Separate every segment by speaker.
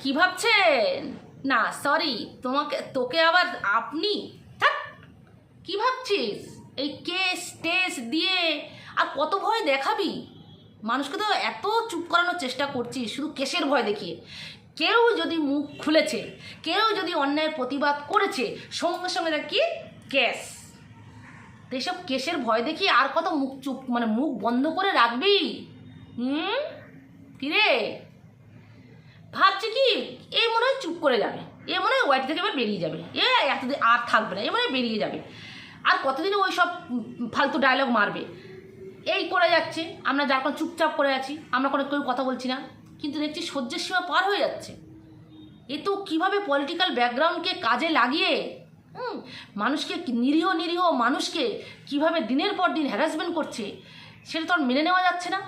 Speaker 1: কি ভাবছেন? না সরি তোমাকে, তোকে আবার আপনি? থাক, কি ভাবছিস? এই কেস, টেস দিয়ে আর কত ভয় দেখাবি? মানুষকে তো এত চুপ করানোর চেষ্টা করছিস, শুধু কেসের ভয় দেখিয়ে। কেউ যদি মুখ খুলেছে, কেউ যদি অন্যায়ের প্রতিবাদ করেছে, সঙ্গে সঙ্গে দেখ কেস। তো এইসব কেসের ভয় দেখি আর কত মুখ চুপ মানে মুখ বন্ধ করে রাখবি? হুম? কিরে? ভাবছি কি এই মনে হয় চুপ করে যাবে, এ মনে হয় ওয়াইট থেকে এবার বেরিয়ে যাবে, এ এতদিন আর থাকবে না, এ মনে হয় বেরিয়ে যাবে। আর কতদিন ওই সব ফালতু ডায়লগ মারবে? এই করে যাচ্ছে, আমরা যার কোনো চুপচাপ করে আছি, আমরা কোনো কেউ কথা বলছি না, কিন্তু দেখছি সহ্যের সীমা পার হয়ে যাচ্ছে। এ তো কীভাবে পলিটিক্যাল ব্যাকগ্রাউন্ডকে কাজে লাগিয়ে, হুম, মানুষকে নিরীহ নিরীহ মানুষকে কীভাবে দিনের পর দিন হ্যারাসমেন্ট করছে, সেটা তো আর মেনে নেওয়া যাচ্ছে না।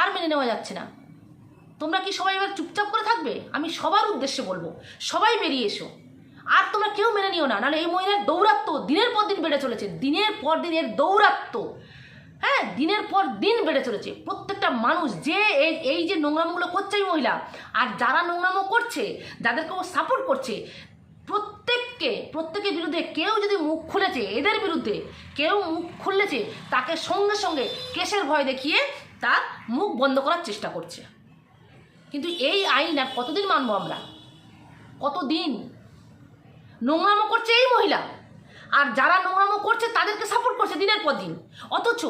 Speaker 1: আর মেনে নেওয়া যাচ্ছে না। তোমরা কি সবাই এবার চুপচাপ করে থাকবে? আমি সবার উদ্দেশ্যে বলব, সবাই বেরিয়ে এসো। আর তোমরা কেউ মেনে নিও না, নাহলে এই মহিলার দৌরাত্ম দিনের পর দিন বেড়ে চলেছে, দিনের পর দিন এর দৌরাত্ম হ্যাঁ দিনের পর দিন বেড়ে চলেছে। প্রত্যেকটা মানুষ যে এই যে নোংরামগুলো করছে এই মহিলা, আর যারা নোংরামো করছে যাদেরকে ও সাপোর্ট করছে, প্রত্যেককে, প্রত্যেকের বিরুদ্ধে কেউ যদি মুখ খুলেছে, এদের বিরুদ্ধে কেউ মুখ খুলেছে তাকে সঙ্গে সঙ্গে কেসের ভয় দেখিয়ে তার মুখ বন্ধ করার চেষ্টা করছে। কিন্তু এই আইন আর কতদিন মানব আমরা? কতদিন? নোংরামো করছে এই মহিলা। আর যারা নোংরামো করছে, তাদেরকে সাপোর্ট করছে দিনের পর দিন। অথচ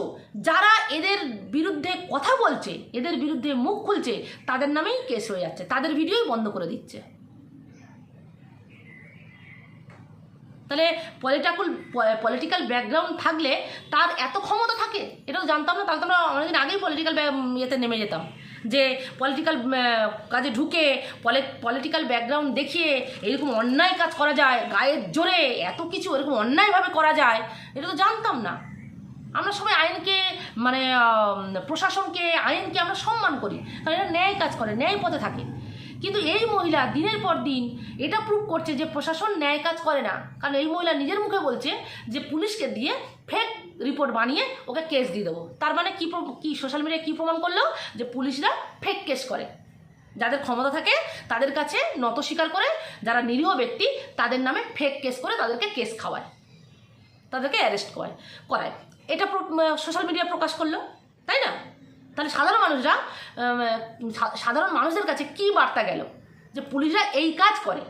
Speaker 1: যারা এদের বিরুদ্ধে কথা বলছে, এদের বিরুদ্ধে মুখ খুলছে, তাদের নামেই কেস হয়ে যাচ্ছে। তাদের ভিডিওই বন্ধ করে দিচ্ছে। তাহলে পলিটিক্যাল পলিটিক্যাল ব্যাকগ্রাউন্ড থাকলে তার এত ক্ষমতা থাকে? এটা তো জানতাম না। তাহলে তো আমরা অনেকদিন আগেই পলিটিক্যাল ইয়েতে নেমে যেতাম। যে পলিটিক্যাল কাজে ঢুকে পলিটিক্যাল ব্যাকগ্রাউন্ড দেখিয়ে এরকম অন্যায় কাজ করা যায়, গায়ের জোরে এত কিছু এরকম অন্যায়ভাবে করা যায়, এটা তো জানতাম না। আমরা সবাই আইনকে মানে প্রশাসনকে, আইনকে আমরা সম্মান করি, কারণ এরা ন্যায় কাজ করে, ন্যায় পথে থাকে। কিন্তু এই মহিলা দিনের পর দিন এটা প্রুভ করছে যে প্রশাসন ন্যায় কাজ করে না। কারণ এই মহিলা নিজের মুখে বলছে যে পুলিশকে দিয়ে ফেক রিপোর্ট বানিয়ে ওকে কেস দিয়ে দেবো। তার মানে কী কী সোশ্যাল মিডিয়ায় কী প্রমাণ করল? যে পুলিশরা ফেক কেস করে। যাদের ক্ষমতা থাকে, তাদের কাছে নত স্বীকার করে, যারা নিরীহ ব্যক্তি, তাদের নামে ফেক কেস করে তাদেরকে কেস খাওয়ায়। তাদেরকে অ্যারেস্ট করায় করায়। এটা সোশ্যাল মিডিয়া প্রকাশ করল, তাই না? তাহলে সাধারণ মানুষরা সাধারণ মানুষদের কাছে কি বার্তা গেল? যে পুলিশরা এই কাজ করে।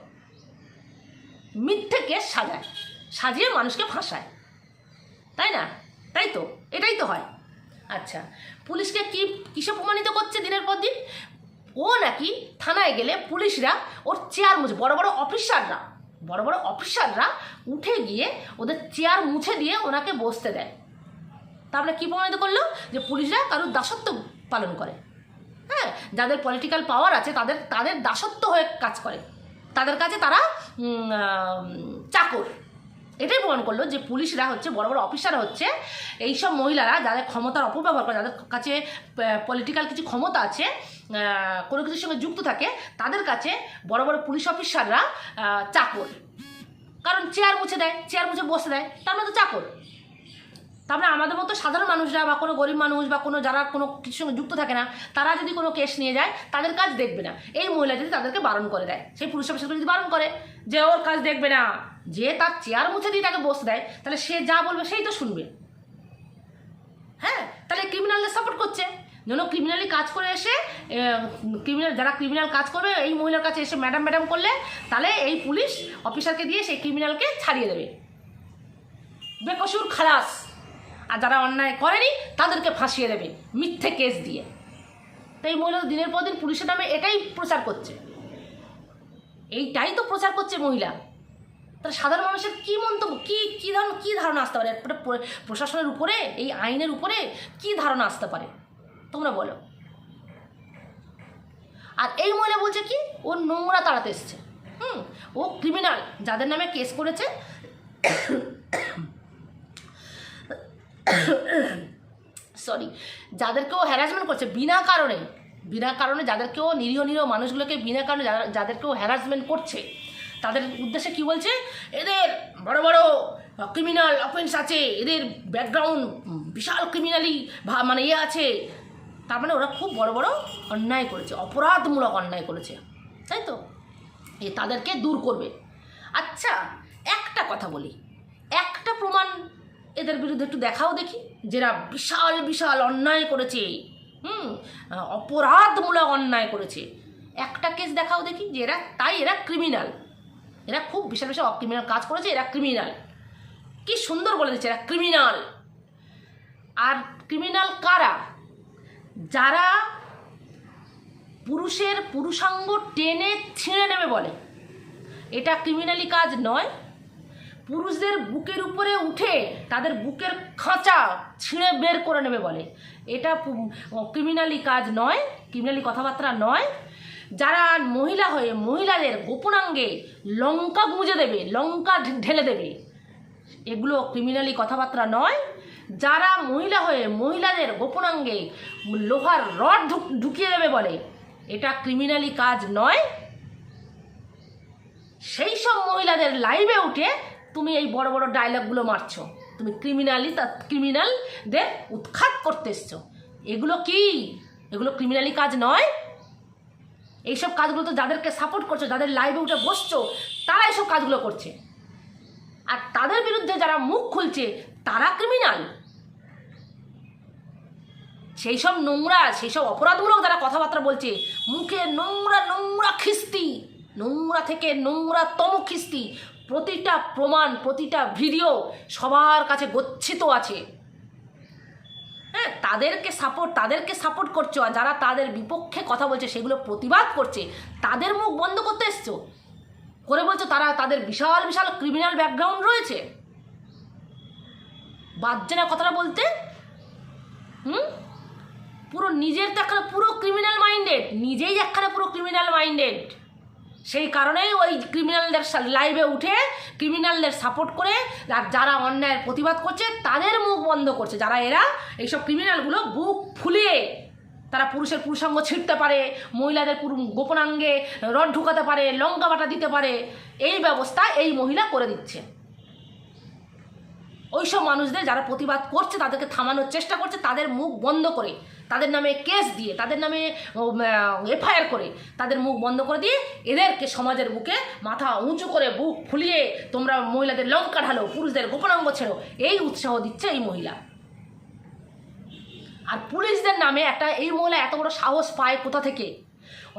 Speaker 1: মিথ্যে কেস সাজায়। সাজিয়ে মানুষকে ফাঁসায়। তাই না? তাই তো? এটাই তো হয়। আচ্ছা পুলিশকে কি, কিসে প্রমাণিত করছে দিনের পর দিন? ও নাকি থানায় গেলে পুলিশরা ওর চেয়ার মুছে, বড় বড় অফিসাররা, বড় বড় অফিসাররা উঠে গিয়ে ওদের চেয়ার মুছে দিয়ে ওনাকে বসতে দেয়। তারপরে কী প্রমাণিত করল? যে পুলিশরা কারোর দাসত্ব পালন করে। হ্যাঁ যাদের পলিটিক্যাল পাওয়ার আছে, তাদের তাদের দাসত্ব হয়ে কাজ করে। তাদের কাছে তারা চাকর। এটাই প্রমাণ করল যে পুলিশরা হচ্ছে, বড় বড় অফিসার হচ্ছে এই সব মহিলারা যাদের ক্ষমতার অপব্যবহার করে, যাদের কাছে পলিটিক্যাল কিছু ক্ষমতা আছে কোনো কিছুর সঙ্গে যুক্ত থাকে, তাদের কাছে বড় বড় পুলিশ অফিসাররা চাকর। কারণ চেয়ার মুছে দেয় চেয়ার মুছে বসে দেয়, তার মধ্যে তো চাকর। তারপরে আমাদের মতো সাধারণ মানুষরা বা কোনো গরিব মানুষ বা কোনো যারা কোনো কিছুর সঙ্গে যুক্ত থাকে না, তারা যদি কোনো কেস নিয়ে যায়, তাদের কাজ দেখবে না। এই মহিলা যদি তাদেরকে বারণ করে দেয়, সেই পুলিশ অফিসারকে যদি বারণ করে যে ওর কাজ দেখবে না, যে তার চেয়ার মুছে দিয়ে তাকে বসতে দেয়, তাহলে সে যা বলবে সেই তো শুনবে। হ্যাঁ? তাহলে ক্রিমিনালদের সাপোর্ট করছে। যেন ক্রিমিনালি কাজ করে এসে ক্রিমিনাল যারা ক্রিমিনাল কাজ করবে, এই মহিলার কাছে এসে ম্যাডাম ম্যাডাম করলে, তাহলে এই পুলিশ অফিসারকে দিয়ে সেই ক্রিমিনালকে ছাড়িয়ে দেবে। বেকসুর খালাস। আর যারা অন্যায় করেনি, তাদেরকে ফাঁসিয়ে দেবে মিথ্যে কেস দিয়ে। তো এই মহিলা দিনের পর দিন পুলিশের নামে এটাই প্রচার করছে। এইটাই তো প্রচার করছে মহিলা। তাহলে সাধারণ মানুষের কী মন্তব্য, কী কী ধারণা কী ধারণা আসতে প্র- প্রশাসনের উপরে, এই আইনের উপরে কী ধারণা আসতে পারে? তোমরা বলো। আর এই মহিলা বলছে কি, ও নোংরা তাড়াতে এসছে। হুম, ও ক্রিমিনাল যাদের নামে কেস করেছে সরি যাদেরকেও হ্যারাসমেন্ট করছে, বিনা কারণে বিনা কারণে যাদেরকেও নিরীহ নিরীহ মানুষগুলোকে বিনা কারণে যাদেরকেও হ্যারাসমেন্ট করছে, তাদের উদ্দেশ্যে কি বলছে? এদের বড় বড় ক্রিমিনাল অফেন্স আছে, এদের ব্যাকগ্রাউন্ড বিশাল ক্রিমিনালি মানে ইয়ে আছে। তার মানে ওরা খুব বড় বড় অন্যায় করেছে, অপরাধমূলক অন্যায় করেছে, তাই তো? এ তাদেরকে দূর করবে। আচ্ছা একটা কথা বলি। একটা প্রমাণ এদের বিরুদ্ধে একটু দেখাও দেখি। যেরা বিশাল বিশাল অন্যায় করেছে। হুম? অপরাধমূলক অন্যায় করেছে। একটা কেস দেখাও দেখি, যে এরা, তাই এরা ক্রিমিনাল এরা খুব বিশাল বিশাল ক্রিমিনাল কাজ করেছে, এরা ক্রিমিনাল কি সুন্দর বলে দিচ্ছে, এরা ক্রিমিনাল আর ক্রিমিনাল কারা? যারা পুরুষের পুরুষাঙ্গ টেনে ছিঁড়ে নেবে বলে। এটা ক্রিমিনালি কাজ নয়। পুরুষদের বুকের উপরে উঠে তাদের বুকের খাঁচা ছিঁড়ে বের করে নেবে বলে। এটা ক্রিমিনালি কাজ নয় ক্রিমিনালি কথাবার্তা নয়। যারা মহিলা হয়ে মহিলাদের গোপনাঙ্গে লঙ্কা গুঁজে দেবে, লঙ্কা ঢেলে দেবে, এগুলো ক্রিমিনালি কথাবার্তা নয়। যারা মহিলা হয়ে মহিলাদের গোপনাঙ্গে লোহার রড ঢুক- ঢুকিয়ে দেবে বলে, এটা ক্রিমিনালি কাজ নয়। সেই সব মহিলাদের লাইভে উঠে তুমি এই বড় বড় ডায়লগগুলো মারছো। তুমি ক্রিমিনালি তা ক্রিমিনালদের উৎখাত করতে এসছো। এগুলো কি? এগুলো ক্রিমিনালি কাজ নয়। এইসব কাজগুলো তো যাদেরকে সাপোর্ট করছ, যাদের লাইভে উঠে বসছো, তারা এইসব কাজগুলো করছে। আর তাদের বিরুদ্ধে যারা মুখ খুলছে, তারা ক্রিমিনাল সেই সব নোংরা সেই সব অপরাধমূলক যারা কথাবার্তা বলছে, মুখে নোংরা নোংরা খিস্তি, নোংরা থেকে নোংরাতম খিস্তি প্রতিটা প্রমাণ, প্রতিটা ভিডিও সবার কাছে গচ্ছিত আছে। হ্যাঁ তাদেরকে সাপোর্ট তাদেরকে সাপোর্ট করছ আর যারা তাদের বিপক্ষে কথা বলছে, সেগুলো প্রতিবাদ করছে, তাদের মুখ বন্ধ করতে এসছো। করে বলছো তারা, তাদের বিশাল বিশাল ক্রিমিনাল ব্যাকগ্রাউন্ড রয়েছে। বাজছে না কথাটা বলতে। হুম? পুরো নিজের তো একখানে পুরো ক্রিমিনাল মাইন্ডেড নিজেই একখানে পুরো ক্রিমিনাল মাইন্ডেড সেই কারণেই ওই ক্রিমিনালদের লাইভে উঠে ক্রিমিনালদের সাপোর্ট করে আর যারা অন্যায়ের প্রতিবাদ করছে, তাদের মুখ বন্ধ করছে। যারা এরা এইসব ক্রিমিনালগুলো বুক ফুলিয়ে তারা পুরুষের পুরুষাঙ্গ ছিঁড়তে পারে, মহিলাদের গোপনাঙ্গে রড ঢুকাতে পারে, লঙ্কা বাটা দিতে পারে, এই ব্যবস্থা এই মহিলা করে দিচ্ছে। ওইসব মানুষদের যারা প্রতিবাদ করছে, তাদেরকে থামানোর চেষ্টা করছে, তাদের মুখ বন্ধ করে তাদের নামে কেস দিয়ে, তাদের নামে এফআইআর করে, তাদের মুখ বন্ধ করে দিয়ে এদেরকে সমাজের বুকে মাথা উঁচু করে বুক ফুলিয়ে তোমরা মহিলাদের লঙ্কা ঢালো, পুরুষদের গোপনাঙ্গ ছেড়ো, এই উৎসাহ দিচ্ছে এই মহিলা। আর পুলিশদের নামে একটা, এই মহিলা এত বড় সাহস পায় কোথা থেকে?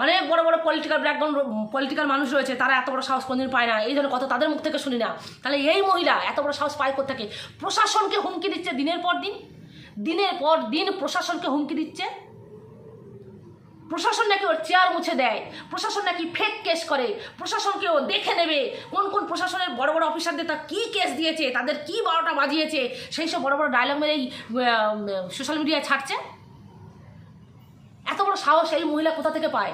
Speaker 1: অনেক বড় বড় পলিটিক্যাল ব্যাকগ্রাউন্ড পলিটিক্যাল মানুষ রয়েছে, তারা এত বড় সাহস কোনদিন পায় না, এই জন্য কথা তাদের মুখ থেকে শুনি না। তাহলে এই মহিলা এত বড় সাহস পায় কোথেকে প্রশাসনকে হুমকি দিচ্ছে দিনের পর দিন। দিনের পর দিন প্রশাসনকে হুমকি দিচ্ছে। প্রশাসন নাকি ওর চেয়ার মুছে দেয়, প্রশাসন নাকি ফেক কেস করে, প্রশাসনকে ও দেখে নেবে, কোন কোন প্রশাসনের বড় বড় অফিসারদের তা কী কেস দিয়েছে, তাদের কী বারোটা বাজিয়েছে, সেই সব বড় বড় ডায়লগ মেরে এই সোশ্যাল মিডিয়ায় ছাড়ছে। এত বড় সাহস এই মহিলা কোথা থেকে পায়?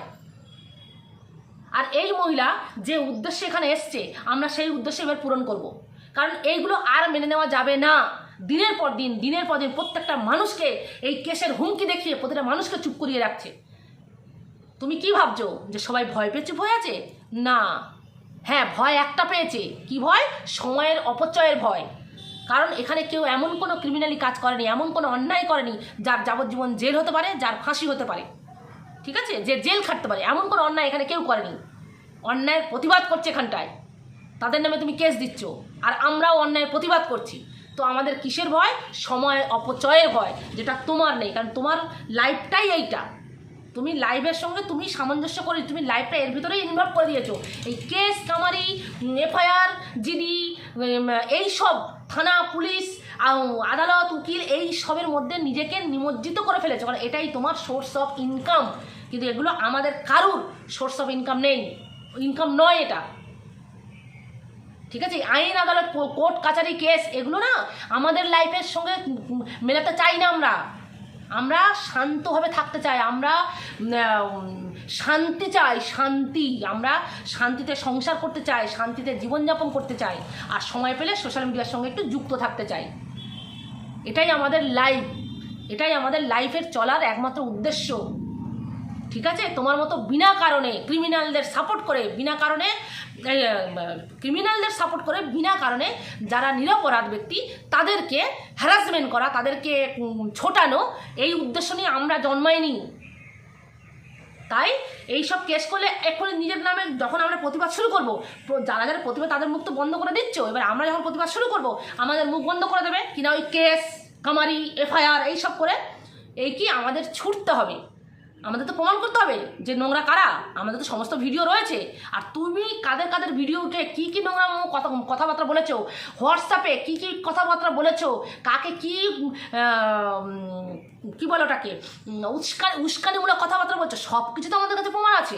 Speaker 1: আর এই মহিলা যে উদ্দেশ্যে এখানে এসছে, আমরা সেই উদ্দেশ্যে এবার পূরণ করব। কারণ এইগুলো আর মেনে নেওয়া যাবে না। দিনের পর দিন, দিনের পর দিন প্রত্যেকটা মানুষকে এই কেসের হুমকি দেখিয়ে প্রতিটা মানুষকে চুপ করিয়ে রাখছে। তুমি কি ভাবছ যে সবাই ভয় পেয়ে চুপ হয়ে আছে? না। হ্যাঁ ভয় একটা পেয়েছে। কি ভয়? সময়ের অপচয়ের ভয়। কারণ এখানে কেউ এমন কোনো ক্রিমিনালি কাজ করেনি, এমন কোনো অন্যায় করেনি যার যাবজ্জীবন জেল হতে পারে, যার ফাঁসি হতে পারে। ঠিক আছে? যে জেল খাটতে পারে, এমন কোনো অন্যায় এখানে কেউ করেনি। অন্যায়ের প্রতিবাদ করছে এখানটায়। তাদের নামে তুমি কেস দিচ্ছ। আর আমরাও অন্যায়ের প্রতিবাদ করছি। তো আমাদের কিসের ভয়? সময় অপচয়ের ভয়, যেটা তোমার নেই। কারণ তোমার লাইফটাই এইটা। তুমি লাইভের সঙ্গে তুমি সামঞ্জস্য করে তুমি লাইফটা এর ভিতরেই ইনভলভ করে দিয়েছ। এই কেস কামারি এফআইআর জিডি এই সব, থানা, পুলিশ আদালত, উকিল, এই সবের মধ্যে নিজেকে নিমজ্জিত করে ফেলেছো। কারণ এটাই তোমার সোর্স অফ ইনকাম কিন্তু এগুলো আমাদের কারুর সোর্স অফ ইনকাম নেই। ইনকাম নয় এটা। ঠিক আছে? আইন আদালত কোর্ট কাছারি কেস, এগুলো না আমাদের লাইফের সঙ্গে মেলাতে চাই না আমরা। আমরা শান্তভাবে থাকতে চাই, আমরা শান্তি চাই, শান্তি। আমরা শান্তিতে সংসার করতে চাই, শান্তিতে জীবনযাপন করতে চাই, আর সময় পেলে সোশ্যাল মিডিয়ার সঙ্গে একটু যুক্ত থাকতে চাই। এটাই আমাদের লাইফ এটাই আমাদের লাইফের চলার একমাত্র উদ্দেশ্য। ঠিক আছে? তোমার মতো বিনা কারণে ক্রিমিনালদের সাপোর্ট করে, বিনা কারণে ক্রিমিনালদের সাপোর্ট করে বিনা কারণে যারা নিরপরাধ ব্যক্তি, তাদেরকে হ্যারাসমেন্ট করা, তাদেরকে ছোটানো, এই উদ্দেশ্য নিয়ে আমরা জন্মাইনি। তাই এই সব কেস করলে এক্ষুনি নিজের নামে যখন আমরা প্রতিবাদ শুরু করব যারা যারা প্রতিবাদ তাদের মুখ তো বন্ধ করে দিচ্ছ, এবার আমরা যখন প্রতিবাদ শুরু করব, আমাদের মুখ বন্ধ করে দেবে, কিনা ওই কেস কামারি, এফআইআর, এইসব করে, এই কি আমাদের ছুটতে হবে। আমাদের তো প্রমাণ করতে হবে যে নোংরা কারা। আমাদের তো সমস্ত ভিডিও রয়েছে। আর তুমি কাদের কাদের ভিডিও উঠে কী কী নোংরা কথা, কথাবার্তা বলেছ? হোয়াটসঅ্যাপে কী কী কথাবার্তা বলেছ? কাকে কী কী বলো ওটাকে? উস্কানি, উস্কানিমূলক কথাবার্তা বলছো? সব কিছু তো আমাদের কাছে প্রমাণ আছে।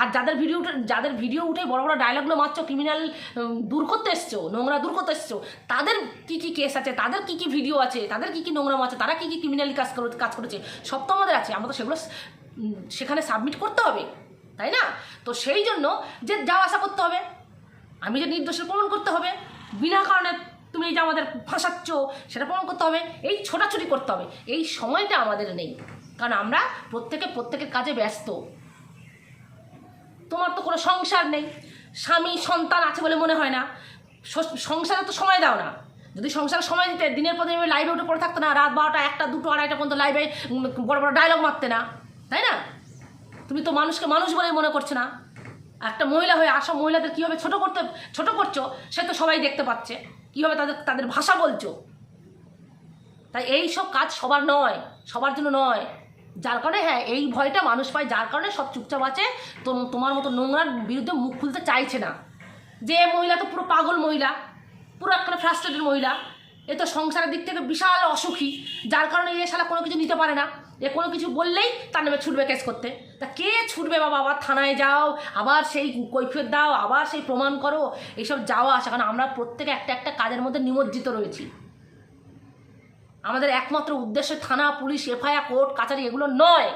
Speaker 1: আর যাদের ভিডিও যাদের ভিডিও উঠে বড় বড় ডায়লগগুলো মারছো ক্রিমিনাল দূর করতে এসছো, নোংরা দূর করতে এসছো, তাদের কি কি কেস আছে, তাদের কি কি ভিডিও আছে, তাদের কি কি নোংরাম আছে, তারা কি কি ক্রিমিনালি কাজ করে কাজ করেছে, সব তো আমাদের আছে, আমরা তো সেগুলো সেখানে সাবমিট করতে হবে, তাই না? তো সেই জন্য যে যাওয়া আসা করতে হবে, আমি যে নির্দোষের প্রমাণ করতে হবে, বিনা কারণে তুমি যে আমাদের ফাঁসাচ্ছ, সেটা প্রমাণ করতে হবে, এই ছোটাছুটি করতে হবে, এই সময়টা আমাদের নেই। কারণ আমরা প্রত্যেকে প্রত্যেকের কাজে ব্যস্ত। তোমার তো কোনো সংসার নেই। স্বামী, সন্তান আছে বলে মনে হয় না। সংসারে তো সময় দাও না। যদি সংসারে সময় দিতে দিনের পর দিন লাইভে উঠে পড়ে থাকতো না, রাত বারোটা একটা, দুটো, আড়াইটা পর্যন্ত লাইভে বড় বড় ডায়লগ মারতে না। তাই না? তুমি তো মানুষকে মানুষ বলেই মনে করছ না। একটা মহিলা হয়ে আসা মহিলাদের কীভাবে ছোট করতে, ছোট করছ, সে তো সবাই দেখতে পাচ্ছে। কীভাবে তাদের তাদের ভাষা বলছো? তাই এই সব কাজ সবার নয়, সবার জন্য নয়। যার কারণে হ্যাঁ এই ভয়টা মানুষ পায়, যার কারণে সব চুপচাপ আছে, তো তোমার মতো নোংরার বিরুদ্ধে মুখ খুলতে চাইছে না। যে মহিলা তো পুরো পাগল মহিলা, পুরো একটা ফ্রাস্ট্রেটেড মহিলা, এ তো সংসারের দিক থেকে বিশাল অসুখী, যার কারণে এ শালা কোনো কিছু নিতে পারে না। এ কোনো কিছু বললেই তার নামে ছুটবে কেস করতে। তা কে ছুটবে বাবা? আবার থানায় যাও, আবার সেই কৈফিয়ত দাও, আবার সেই প্রমাণ করো, এইসব যাওয়া আসা। কারণ আমরা প্রত্যেকে একটা একটা কাজের মধ্যে নিমজ্জিত রয়েছি। আমাদের একমাত্র উদ্দেশ্য থানা, পুলিশ, এফআইআর, কোর্ট কাছারি এগুলো নয়।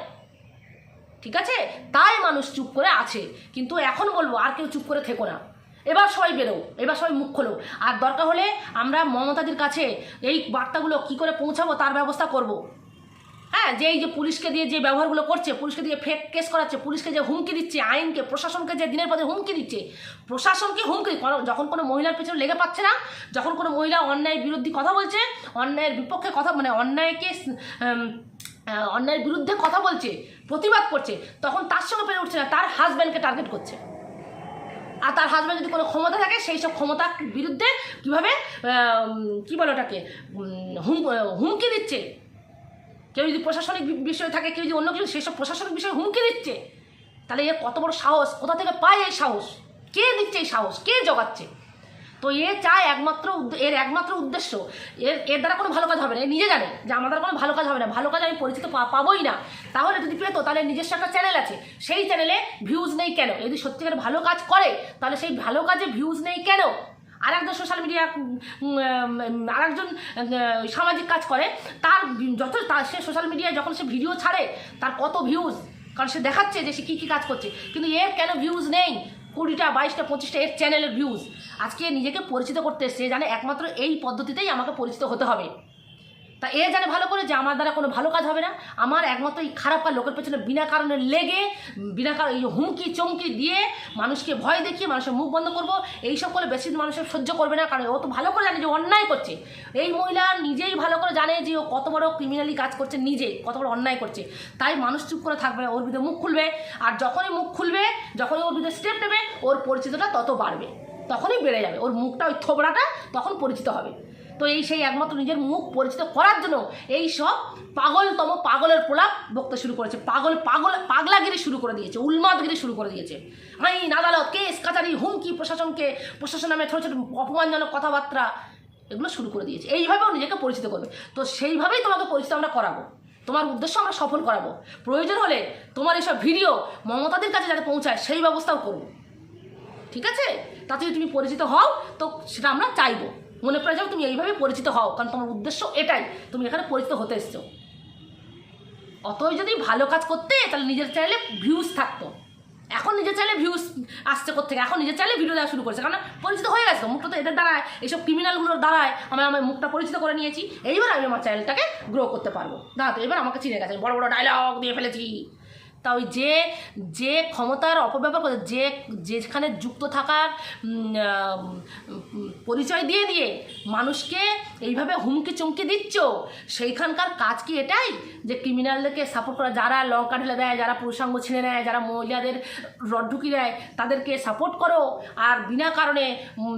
Speaker 1: ঠিক আছে? তাই মানুষ চুপ করে আছে। কিন্তু এখন বলব, আর কেউ চুপ করে থেকো না। এবার সবাই বেরো এবার সবাই মুখ খোলো। আর দরকার হলে আমরা মমতাদির কাছে এই বার্তাগুলো কি করে পৌঁছাবো তার ব্যবস্থা করব। হ্যাঁ যে এই যে পুলিশকে দিয়ে যে ব্যবহারগুলো করছে, পুলিশকে দিয়ে ফেক কেস করাচ্ছে, পুলিশকে যে হুমকি দিচ্ছে, আইনকে, প্রশাসনকে যে দিনের দিন হুমকি দিচ্ছে, প্রশাসনকে হুমকি যখন কোনো মহিলার পেছনে লেগে পাচ্ছে না, যখন কোনো মহিলা অন্যায় বিরোধী কথা বলছে, অন্যায়ের বিপক্ষে কথা মানে অন্যায়কে অন্যায়ের বিরুদ্ধে কথা বলছে, প্রতিবাদ করছে, তখন তার সঙ্গে পেরে উঠছে না, তার হাজব্যান্ডকে টার্গেট করছে। আর তার হাজব্যান্ড যদি কোনো ক্ষমতা থাকে, সেই সব ক্ষমতার বিরুদ্ধে কীভাবে কী বলে ওটাকে হুম, হুমকি দিচ্ছে কেউ যদি প্রশাসনিক বিষয় থাকে, কেউ যদি অন্য কিছু, সেসব প্রশাসনিক বিষয়ে হুমকি দিচ্ছে, তাহলে এর কত বড় সাহস? কোথা থেকে পায় এই সাহস? কে দিচ্ছে এই সাহস? কে জগাচ্ছে? তো এ চায় একমাত্র এর একমাত্র উদ্দেশ্য, এর এর দ্বারা কোনো ভালো কাজ হবে না। এ নিজে জানে যে আমার দ্বারা কোনো ভালো কাজ হবে না। ভালো কাজ আমি পরিচিত পাবোই না। তাহলে যদি পেতো, তাহলে নিজস্ব একটা চ্যানেল আছে। সেই চ্যানেলে ভিউজ নেই কেন? যদি সত্যিকার ভালো কাজ করে, তাহলে সেই ভালো কাজে ভিউজ নেই কেন? আর একজন সোশ্যাল মিডিয়া আর একজন সামাজিক কাজ করে, তার যত তার সে সোশ্যাল মিডিয়ায় যখন সে ভিডিও ছাড়ে, তার কত ভিউজ কারণ সে দেখাচ্ছে যে সে কী কী কাজ করছে। কিন্তু এর কেন ভিউজ নেই? কুড়িটা, বাইশটা, পঁচিশটা, এর চ্যানেলের ভিউজ আজকে নিজেকে পরিচিত করতে এসছে জানে একমাত্র এই পদ্ধতিতেই আমাকে পরিচিত হতে হবে। তা এ জানে ভালো করে যে আমার দ্বারা কোনো ভালো কাজ হবে না। আমার একমাত্র এই খারাপ কাজ লোকের পেছনে বিনা কারণে লেগে, বিনা কারণে এই হুমকি, চমকি দিয়ে মানুষকে ভয় দেখিয়ে মানুষের মুখ বন্ধ করব। এইসব করে বেশি মানুষের সহ্য করবে না, কারণ ও তো ভালো করে জানে যে অন্যায় করছে। এই মহিলা নিজেই ভালো করে জানে যে ও কত বড় ক্রিমিনালি কাজ করছে নিজে, কত বড় অন্যায় করছে। তাই মানুষ চুপ করে থাকবে ওর বিরুদ্ধে মুখ খুলবে। আর যখনই মুখ খুলবে, যখনই ওর বিরুদ্ধে স্টেপ নেবে, ওর পরিচিতটা তত বাড়বে। তখনই বেড়ে যাবে, ওর মুখটা ওই থোবড়াটা তখন পরিচিত হবে। তো এই সেই একমাত্র নিজের মুখ পরিচিত করার জন্য এই সব পাগলতম পাগলের প্রলাপ বকতে শুরু করেছে। পাগল পাগল পাগলাগিরি শুরু করে দিয়েছে উন্মাদগিরি শুরু করে দিয়েছে। আইন, আদালত, কেস, কাচারি, হুমকি, প্রশাসনকে, প্রশাসন নামে ছোটো ছোটো অপমানজনক কথাবার্তা এগুলো শুরু করে দিয়েছে। এইভাবেও নিজেকে পরিচিত করবে। তো সেইভাবেই তোমাকে পরিচিত আমরা করাবো। তোমার উদ্দেশ্য আমরা সফল করাবো। প্রয়োজন হলে তোমার এইসব ভিডিও মমতাদের কাছে যাতে পৌঁছায়, সেই ব্যবস্থাও করব। ঠিক আছে? তাতে যদি তুমি পরিচিত হও, তো সেটা আমরা চাইব। মনে পড়ে যাও তুমি এইভাবে পরিচিত হও, কারণ তোমার উদ্দেশ্য এটাই। তুমি এখানে পরিচিত হতে এসছো। অতই যদি ভালো কাজ করতে, তাহলে নিজের চাইলে ভিউজ থাকতো। এখন নিজের চাইলে ভিউজ আসছে কোথেকে এখন নিজের চাইলে ভিডিও দেওয়া শুরু করেছে। কারণ পরিচিত হয়ে গেছে, মুখটা তো এদের দ্বারায়, এইসব ক্রিমিনালগুলোর দ্বারায় আমি আমার মুখটা পরিচিত করে নিয়েছি। এইবার আমি আমার চ্যানেলটাকে গ্রো করতে পারব। না তো, এবার আমাকে চিনে গেছে, বড় বড় ডায়লগ দিয়ে ফেলেছি। তা ওই যে যে ক্ষমতার অপব্যবহার করে, যে, যেখানে যুক্ত থাকার পরিচয় দিয়ে দিয়ে মানুষকে এইভাবে হুমকি চুমকি দিচ্ছ, সেইখানকার কাজ কি এটাই? যে ক্রিমিনালদেরকে সাপোর্ট করা, যারা লঙ্কা ঢেলে দেয়, যারা পুরুষাঙ্গ ছিঁড়ে নেয়, যারা মহিলাদের রড ঢুকি দেয়, তাদেরকে সাপোর্ট করো। আর বিনা কারণে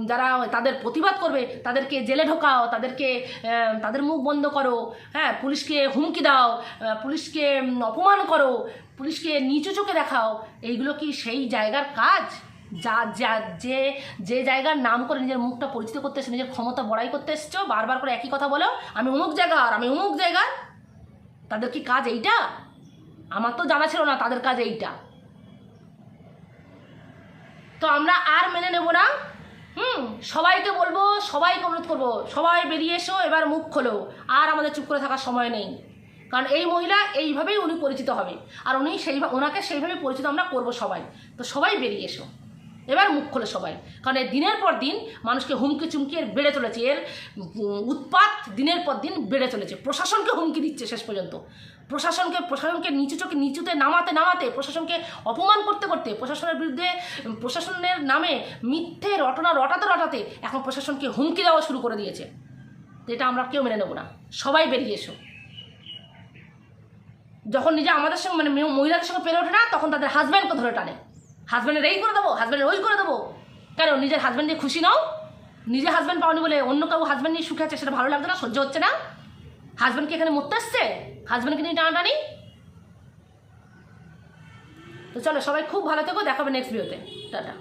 Speaker 1: যারা তাদের প্রতিবাদ করবে, তাদেরকে জেলে ঢোকাও, তাদেরকে তাদের মুখ বন্ধ করো। হ্যাঁ পুলিশকে হুমকি দাও পুলিশকে অপমান করো। পুলিশকে নিচু চোখে দেখাও, এইগুলো কি সেই জায়গার কাজ? যা যা, যে যে জায়গার নাম করে নিজের মুখটা পরিচিত করতে এসছো নিজের ক্ষমতা বড়াই করতে এসছো, বারবার করে একই কথা বলো, আমি অমুক জায়গার, আমি অমুক জায়গার। তাদের কি কাজ এইটা? আমার তো জানা ছিল না তাদের কাজ এইটা। তো আমরা আর মেনে নেব না। হুম, সবাইকে বলব, সবাইকে অনুরোধ করব, সবাই বেরিয়ে এসো, এবার মুখ খোলো। আর আমাদের চুপ করে থাকার সময় নেই। কারণ এই মহিলা এইভাবেই উনি পরিচিত হবে। আর উনি সেইভাবে ওনাকে সেইভাবে পরিচিত আমরা করব সবাই। তো সবাই বেরিয়ে এসো। এবার মুখ খোলে সবাই। কারণ এর দিনের পর দিন মানুষকে হুমকি চুমকি এর বেড়ে চলেছে। এর উৎপাত দিনের পর দিন বেড়ে চলেছে। প্রশাসনকে হুমকি দিচ্ছে শেষ পর্যন্ত। প্রশাসনকে প্রশাসনকে নিচু চোখে, নিচুতে নামাতে নামাতে, প্রশাসনকে অপমান করতে করতে, প্রশাসনের বিরুদ্ধে প্রশাসনের নামে মিথ্যে, রটনা, রটাতে রটাতে এখন প্রশাসনকে হুমকি দেওয়া শুরু করে দিয়েছে। এটা আমরা কেউ মেনে নেব না। সবাই বেরিয়ে এসো। যখন নিজে আমাদের সঙ্গে মানে মহিলাদের সঙ্গে পেরে ওঠে না, তখন তাদের হাজব্যান্ডকে ধরে টানে। হাজব্যান্ডের এই করে দেবো হাজব্যান্ডের ওই করে দেবো। কেন? নিজের হাজব্যান্ড দিয়ে খুশি নাও। নিজে হাজব্যান্ড পাওনি বলে অন্য কেউ হাজব্যান্ড নিয়ে সুখে আছে, সেটা ভালো লাগছে না, সহ্য হচ্ছে না। হাজব্যান্ড কি এখানে মরতে আসছে হাজব্যান্ডকে নিয়ে টানাটানি তো চলো, সবাই খুব ভালো থেকো, দেখাবে নেক্সট ভিডিওতে টাটা।